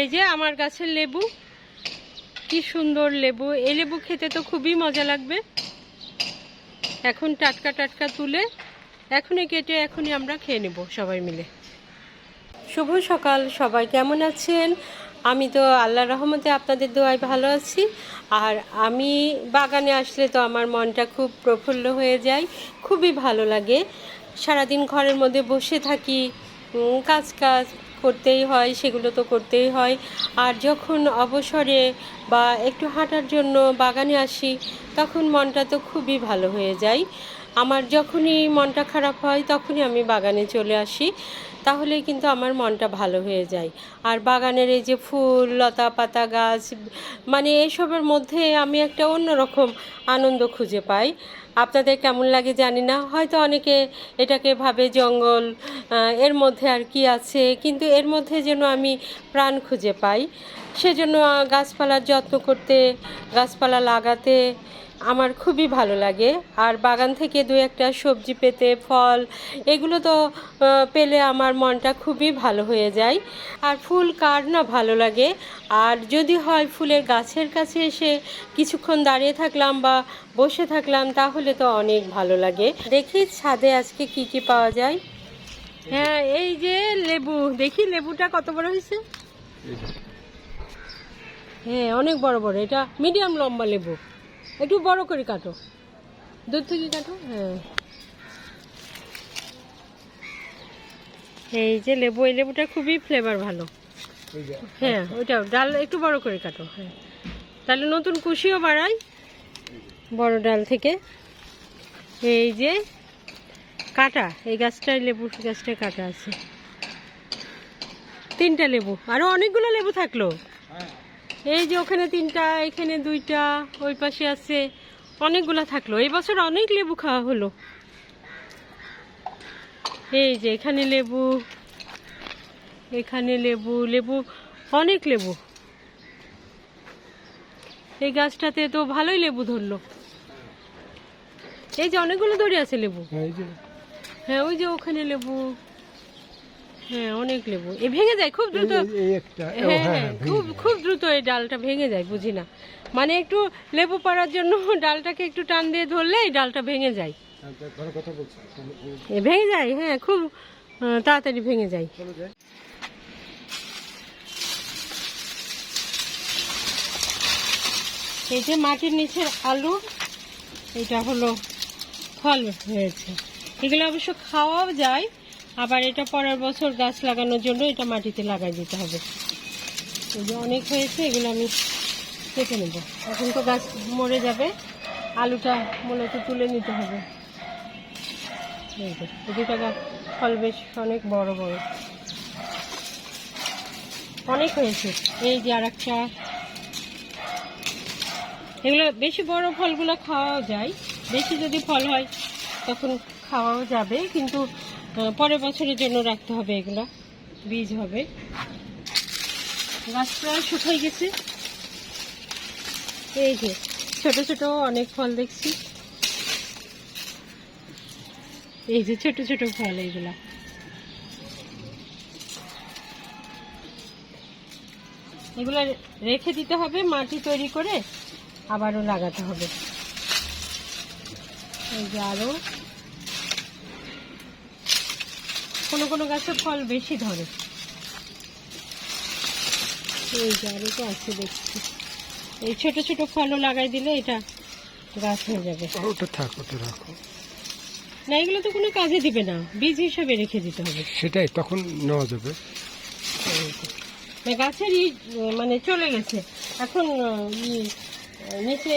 এই যে আমার গাছের লেবু। কি সুন্দর লেবু। এই লেবু খেতে তো খুবই মজা লাগবে। এখন টাটকা টাটকা তুলে এখনই কেটে এখনই আমরা খেয়ে নেব সবাই মিলে। শুভ সকাল, সবাই কেমন আছেন? আমি তো আল্লাহ রহমতে আপনাদের দোয়ায় ভালো আছি। আর আমি বাগানে আসলে তো আমার মনটা খুব প্রফুল্ল হয়ে যায়, খুবই ভালো লাগে। সারাদিন ঘরের মধ্যে বসে থাকি কাজ কাজ করতেই হয়, সেগুলো তো করতেই হয়। আর যখন অবসরে বা একটু হাঁটার জন্য বাগানে আসি, তখন মনটা তো খুবই ভালো হয়ে যায়। আমার যখনই মনটা খারাপ হয়, তখনই আমি বাগানে চলে আসি। তাহলে কিন্তু আমার মনটা ভালো হয়ে যায়। আর বাগানের এই যে ফুল, লতা পাতা গাছ মানে এসবের মধ্যে আমি একটা অন্যরকম আনন্দ খুঁজে পাই। আপনাদের কেমন লাগে জানি না। হয়তো অনেকে এটাকে ভাবে জঙ্গল এর মধ্যে আর কি আছে, কিন্তু এর মধ্যে যেন আমি প্রাণ খুঁজে পাই। সেজন্য গাছপালার যত্ন করতে, গাছপালা লাগাতে আমার খুবই ভালো লাগে। আর বাগান থেকে দু একটা সবজি পেতে, ফল, এগুলো তো পেলে আমার মনটা খুবই ভালো হয়ে যায়। আর ফুল কার না ভালো লাগে। আর যদি হয় ফুলের গাছের কাছে এসে কিছুক্ষণ দাঁড়িয়ে থাকলাম বা বসে থাকলাম, তাহলে তো অনেক ভালো লাগে। দেখি ছাদে আজকে কি কি পাওয়া যায়। হ্যাঁ এই যে লেবু। দেখি লেবুটা কত বড় হয়েছে? হ্যাঁ অনেক বড় বড়। এটা মিডিয়াম লম্বা লেবু। একটু বড় করে কাটো। দূর থেকে কাটো? হ্যাঁ। এই যে লেবু এই লেবুটা খুবই ফ্লেভার ভালো। হ্যাঁ ওইটাও। ডাল একটু বড় করে কাটো। হ্যাঁ। তাহলে নতুন কুশিও বাড়ায় বড় ডাল থেকে। এই যে কাটা, এই গাছটায় লেবু গাছটায় কাটা আছে। তিনটা লেবু, আরও অনেকগুলো লেবু থাকল। এই যে ওখানে তিনটা, এখানে দুইটা, ওই পাশে আছে অনেকগুলো থাকল। এই বছর অনেক লেবু খাওয়া হলো। এই যে এখানে লেবু এখানে লেবু লেবু, অনেক লেবু। এই গাছটাতে তো ভালোই লেবু ধরলো। এই যে অনেকগুলো দড়ি আছে লেবু। হ্যাঁ ওই যে ওখানে লেবু। হ্যাঁ অনেক লেবু। এ ভেঙে যায় খুব দ্রুত। হ্যাঁ হ্যাঁ খুব খুব দ্রুত এই ডালটা ভেঙে যায় বুঝি না। মানে একটু লেবু পাড়ার জন্য ডালটাকে একটু টান দিয়ে ধরলে এই ডালটা ভেঙে যায়। এ ভেঙে যায় হ্যাঁ খুব তাড়াতাড়ি ভেঙে যায়। এই যে মাটির নিচের আলু এটা হলো ফল হয়েছে। এগুলো অবশ্য খাওয়াও যায়, আবার এটা পরের বছর গাছ লাগানোর জন্য এটা মাটিতে লাগাই দিতে হবে। যে অনেক হয়েছে, এগুলো আমি কেটে নেব। এখন তো গাছ মরে যাবে, আলুটা মূলত তুলে নিতে হবে। দুটো গাছ, ফল বেশ অনেক বড় বড়। অনেক হয়েছে। এই যে আর একটা এগুলো বেশি বড় ফলগুলো খাওয়াও যায়। বেশি যদি ফল হয়, তখন খাওয়াও যাবে, কিন্তু পরের বছরের জন্য রাখতে হবে এগুলো, বীজ হবে। গাছ প্রায় শুকাই গেছে। এই যে, ছোট ছোট অনেক ফল দেখছি। এই যে, ছোট ছোট ফল এইগুলা এগুলো রেখে দিতে হবে, মাটি তৈরি করে আবারও লাগাতে হবে। এই যে কোনো কোনো গাছে ফল বেশি ধরে। এই যে তো আছে দেখছি। এই ছোট ছোট ফলও লাগাই দিলে এটা গাছ হয়ে যাবে। ওটা থাক ওটা রাখো। না এগুলো তো কোনো কাজে দিবে না। বীজ হিসাবে রেখে দিতে হবে। সেটাই তখন নেওয়া যাবে। গাছের মানে চলে গেছে। এখন নিচে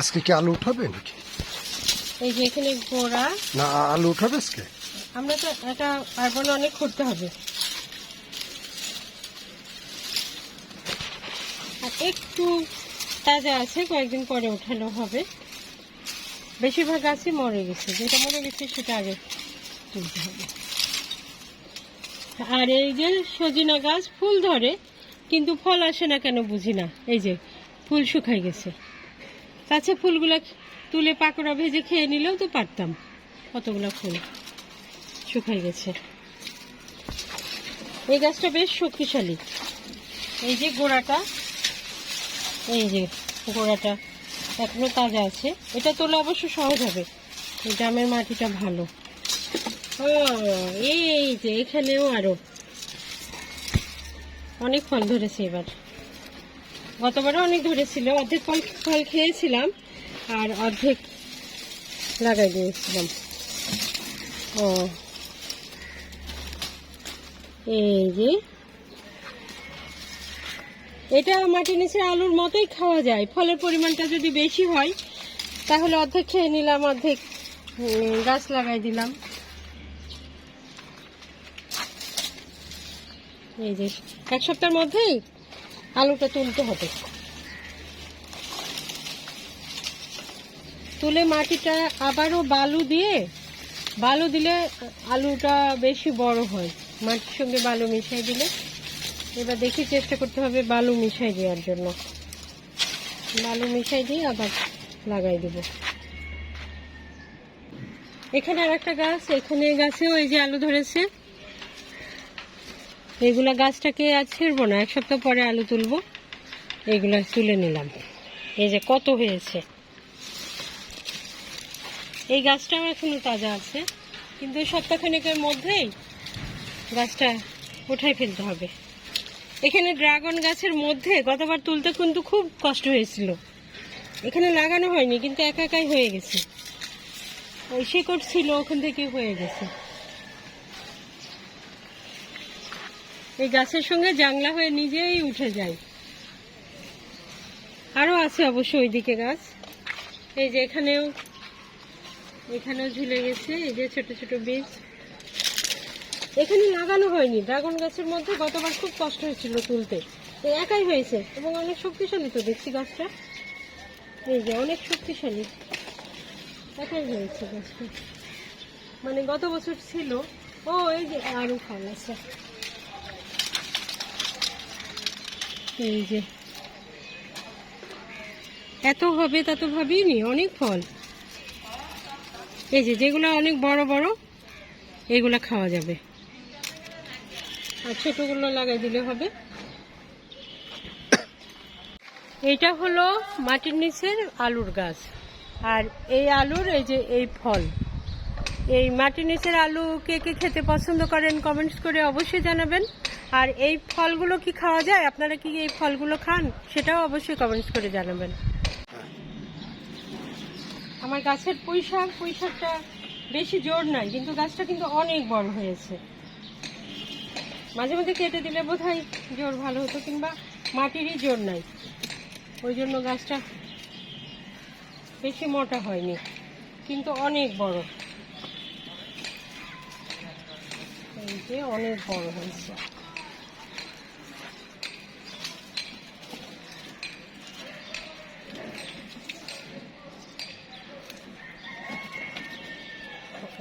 আজকে কি আলু উঠাবে নাকি? এই যে এখানে গোড়া না আলু উঠাবে আজকে? আমরা তো এটা পারব না অনেক করতে হবে। আর একটু তাজা আছে কয়েকদিন পরে ওঠানো হবে। বেশিরভাগ গাছই মরে গেছে। যেটা মরে গেছে সেটা আগে তুলতে হবে। আর এই যে সজিনা গাছ ফুল ধরে কিন্তু ফল আসে না কেন বুঝি না। এই যে ফুল শুকাই গেছে। কাছে ফুলগুলো তুলে পাকোড়া ভেজে খেয়ে নিলেও তো পারতাম। কতগুলো ফুল। শুকাই গেছে। এই গাছটা বেশ শক্তিশালী। এই যে গোড়াটা, এই যে গোড়াটা এখনও তাজা আছে। এটা তোলা অবশ্য সহজ হবে। এই গ্রামের মাটিটা ভালো। ও, এই যে এখানেও আরও। অনেক ফল ধরেছে এবার। গতবারও অনেক ধরেছিল। অর্ধেক ফল ফল খেয়েছিলাম। আর অর্ধেক লাগাই দিয়েছিলাম। ও। এই যে। এটা মাটি নিচে আলুর মতোই খাওয়া যায়। ফলের পরিমাণটা যদি বেশি হয়, তাহলে অর্ধেক খেয়ে নিলাম, অর্ধেক গাছ লাগাই দিলাম। এই যে, এক সপ্তাহের মধ্যেই আলুটা তুলতে হবে। তুলে মাটিটা আবারও বালু দিয়ে, বালু দিলে আলুটা বেশি বড় হয়। মাটির সঙ্গে বালু মিশিয়ে দিলে। এবার দেখি চেষ্টা করতে হবে বালু মিশাই দেওয়ার জন্য। বালু মিশাই দিয়ে আবার লাগাই দেব। এখানে আর একটা গাছ, এখানে গাছেও এই যে আলু ধরেছে। এগুলা গাছটাকে আর ছিঁড়বো না, এক সপ্তাহ পরে আলু তুলবো। এগুলা তুলে নিলাম। এই যে কত হয়েছে। এই গাছটা আমার এখনও তাজা আছে, কিন্তু সপ্তাহখানেকের মধ্যেই গাছটা উঠাই ফেলতে হবে। এখানে ড্রাগন গাছের মধ্যে গতবার তুলতে কিন্তু খুব কষ্ট হয়েছিল। এখানে লাগানো হয়নি, কিন্তু একা একাই হয়ে গেছে। ওই শেকড় ছিল, ওখান থেকে হয়ে গেছে। এই গাছের সঙ্গে জাংলা হয়ে নিজেই উঠে যায়। আরও আছে অবশ্য ওইদিকে গাছ। এই যে এখানেও এখানেও ঝুলে গেছে, এই যে ছোট ছোট বীজ। এখানে লাগানো হয়নি। ড্রাগন গাছের মধ্যে গতবার খুব কষ্ট হয়েছিল তুলতে। তো একাই হয়েছে এবং অনেক শক্তিশালী তো দেখছি গাছটা। এই যে অনেক শক্তিশালী। একাই হয়েছে গাছটা। মানে গত বছর ছিল। ও, এই যে আরও ফল আছে। এই যে। এত হবে তা তো ভাবিনি। অনেক ফল। এই যে, যেগুলো অনেক বড় বড়, এগুলা খাওয়া যাবে। আর ছোটগুলো লাগাই দিলে হবে। এইটা হলো মাটির নিচের আলুর গাছ। আর এই আলুর এই যে, এই ফল। এই মাটির নিচের আলু কে কে খেতে পছন্দ করেন কমেন্টস করে অবশ্যই জানাবেন। আর এই ফলগুলো কি খাওয়া যায়? আপনারা কি এই ফলগুলো খান? সেটাও অবশ্যই কমেন্টস করে জানাবেন। আমার গাছের পুঁই শাক পুঁই শাকটা বেশি জোর নাই কিন্তু গাছটা কিন্তু অনেক বড় হয়েছে। মাঝে মাঝে কেটে দিলে বোধহয় জোর ভালো হতো, কিংবা মাটিরই জোর নাই। ওই জন্য গাছটা বেশি মোটা হয়নি, কিন্তু অনেক বড়। এই যে অনেক বড় হয়েছে।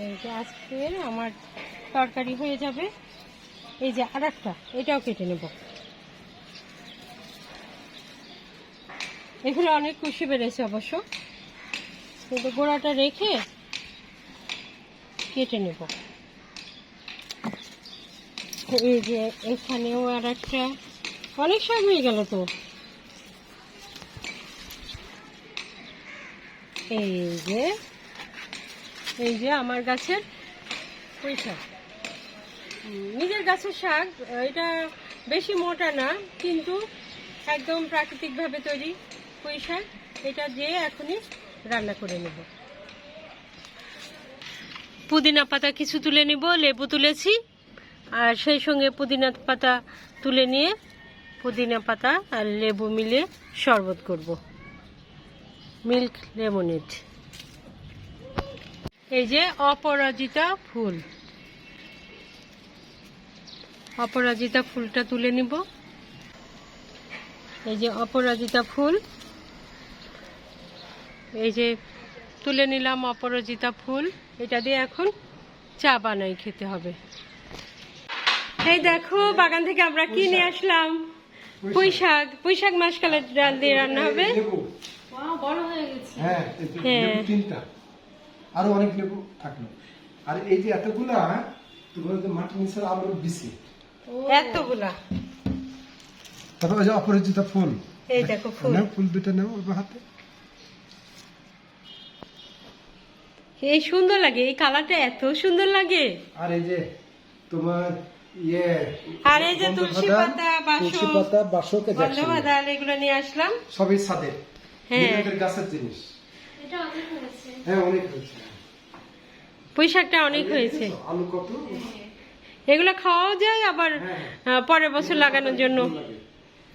এই যে আজকে আমার তরকারি হয়ে যাবে। এই যে আর এটাও কেটে নেব। এগুলো অনেক খুশি বেড়েছে অবশ্য। কিন্তু গোড়াটা রেখে কেটে নেব। এই যে এখানেও আর একটা অনেক শাক হয়ে গেল তো। এই যে এই যে আমার গাছের পুঁই নিজের গাছের শাক এটা বেশি মোটা না, কিন্তু একদম প্রাকৃতিকভাবে তৈরি পুঁই শাক, এটা দিয়ে এখনই রান্না করে নেব। পুদিনা পাতা কিছু তুলে নিব, লেবু তুলেছি, আর সেই সঙ্গে পুদিনা পাতা তুলে নিয়ে পুদিনা পাতা আর লেবু মিলে শরবত করব। Milk lemonade. এই যে অপরাজিতা ফুল। অপরাজিতা ফুলটা তুলে নিব। এই যে অপরাজিতা ফুল। এই যে তুলে নিলাম অপরাজিতা ফুল। এটা দিয়ে এখন চা বানাই খেতে হবে। এই দেখো বাগান থেকে আমরা কি নিয়ে আসলাম? পুঁই শাক পুঁই শাক মাসকালের ডাল দিয়ে রান্না হবে। হ্যাঁ হ্যাঁ। আরও অনেক লেবু থাকল। আর এই যে এতগুলা তো বলতে মাটির নিচের আলুর বিচি। এতগুলা। তারপর ওই যে অপরিচিত ফুল। এই দেখো ফুল। ফুল দুটো নাও ওর হাতে। এই সুন্দর লাগে এই কালারটা এত সুন্দর লাগে। আর এই যে তোমার ইয়ে আর এই যে তুলসী পাতা তুলসী পাতা বাসক এগুলো নিয়ে আসলাম। সবই ছাদের হ্যাঁ। গাছের জিনিস। হ্যাঁ অনেক হয়েছে। পুঁই শাকটা অনেক হয়েছে। আলু কত? এগুলো খাওয়াও যায় আবার হ্যাঁ। পরের বছর লাগানোর জন্য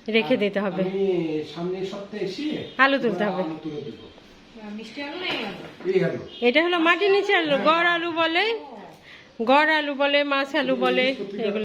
রেখে দিতে হবে। সামনের সপ্তাহে এসে আলু তুলতে হবে। আলু তুলে দেবো। এই আলু। এটা হলো মাটির নিচে আলু গড় আলু বলে গড় আলু বলে মাছ আলু বলে এগুলো।